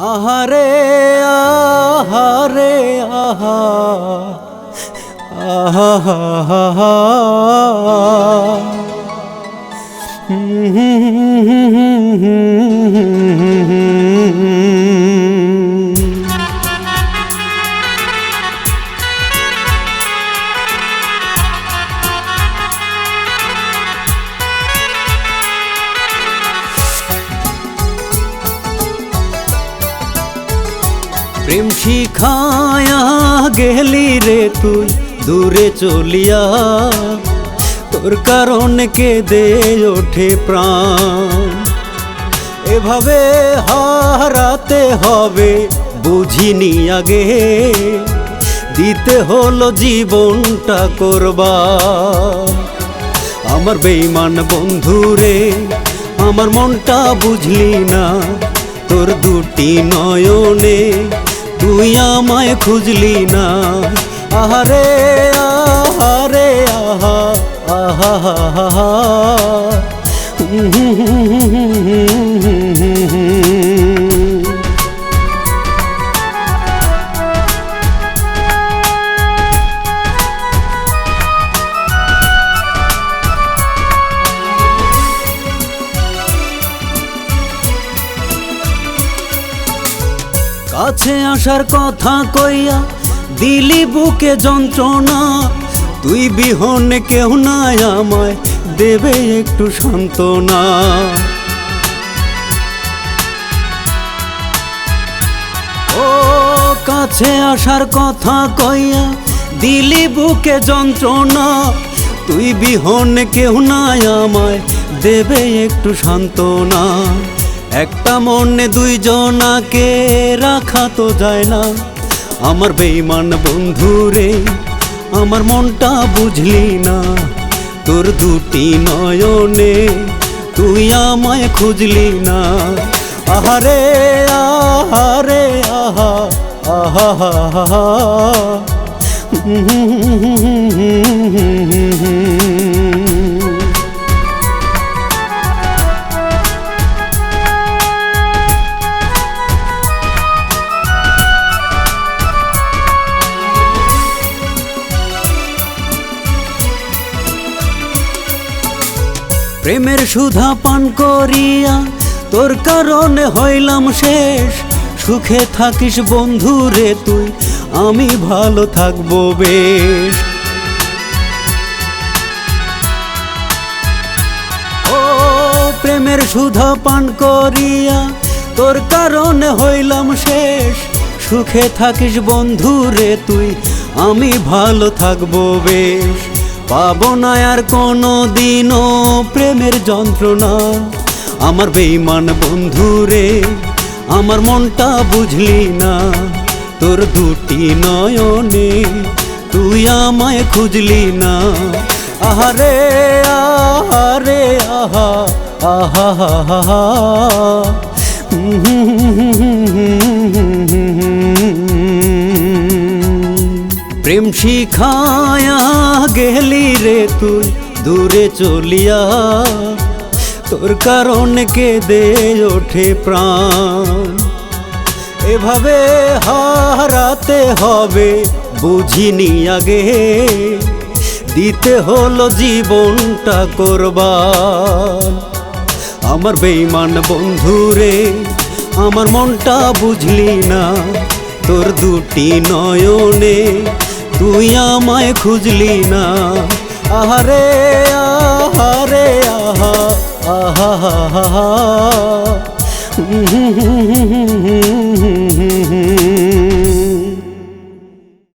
আহারে আহারে আহা আহা প্রেম শিখায়া গেলি রে তুই দূরে চলিয়া। তোর কারণ কেঁদে ওঠে প্রাণ। এভাবে হারাতে হবে বুঝিনি আগে। দিতে হলো জীবনটা করবা। আমার বেইমান বন্ধুরে আমার মনটা বুঝলি না। তোর দুটি নয়নে তুই আমায় খুঁজলি না আহারে আহারে আহা আহা আহা কাছে আসার কথা কইয়া, দিলি বুকে যন্ত্রণা। তুই বিহনে কেউ নাই আমায়, দেবে একটু সান্ত্বনা। ও কাছে আসার কথা কইয়া, দিলি বুকে যন্ত্রণা। তুই বিহনে কেউ নাই আমায়, দেবে একটু সান্ত্বনা। একটা মনে দুই দুইজনাকে রাখা তো যায় না আমার বেইমান বন্ধুরে আমার মনটা বুঝলি না তোর দুটি নয়নে তুই আমায় খুঁজলি না আহারে আহারে আহা আহা আহা প্রেমের সুধা পান করিয়া, তোর কারণে হইলাম শেষ। সুখে থাকিস বন্ধু রে তুই, আমি ভালো থাকব বেশ। ও, প্রেমের সুধা পান করিয়া, তোর কারণে হইলাম শেষ। সুখে থাকিস বন্ধু রে তুই, আমি ভালো থাকব বেশ। পাবো না আর কোনো দিনও প্রেমের যন্ত্রণা। আমার বেইমান বন্ধু রে, আমার মনটা বুঝলি না। তোর দুটি নয়নে তুই আমায় খুঁজলি না। আহারে আহারে, আহা আহা হা হা হা হা আহা প্রেম শিখায়া গেলি রে তুই, দূরে চলিয়া। তোর কারণ কেঁদে ওঠে প্রাণ। এভাবে হারাতে হবে, বুঝিনি আগে। দিতে হলো জীবনটা করবার আমার বেইমান বন্ধুরে আমার মনটা বুঝলি না। তোর দুটি নয়নে তুই আমায় খুঁজলি না আহারে আহারে আহা আহা আহা